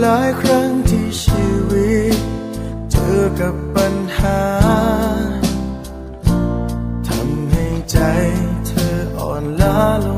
หลายครั้งที่ชีวิต เจอกับปัญหาทำให้ใจเธออ่อนล้าลง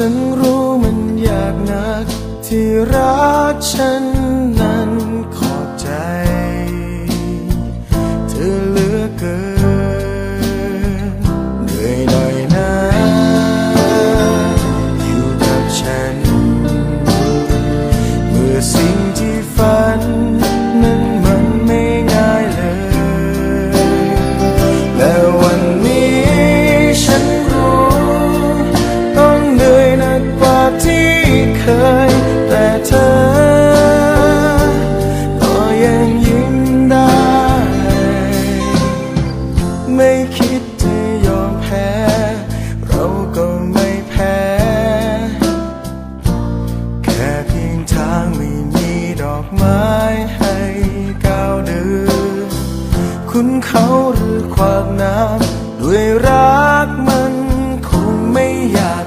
ฉันรู้มันยากนักที่รัก คุณเขาหรือควากน้ำด้วยรักมันคงไม่อยาก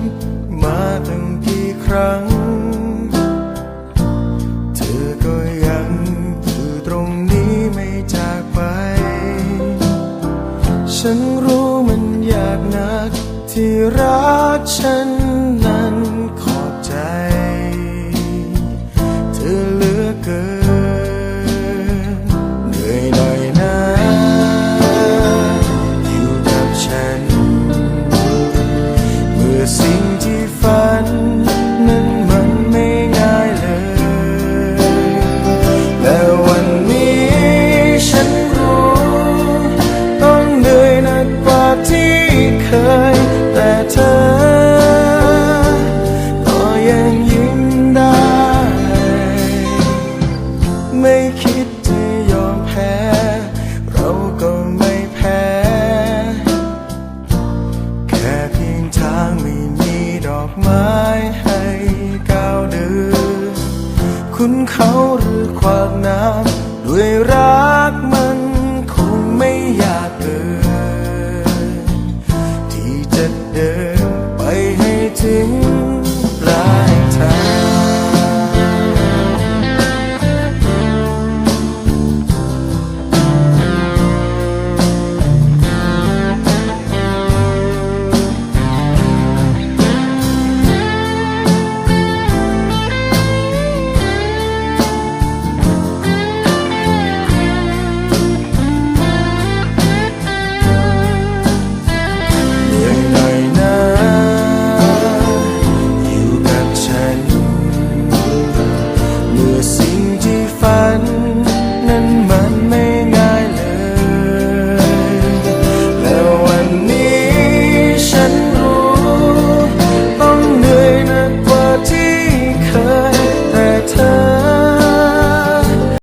ที่รักฉันนั้นขอบใจ เธอเหลือเกินเหนื่อยหน่อยนะ อยู่กับฉัน เมื่อสิ่ง น้ำด้วยรัก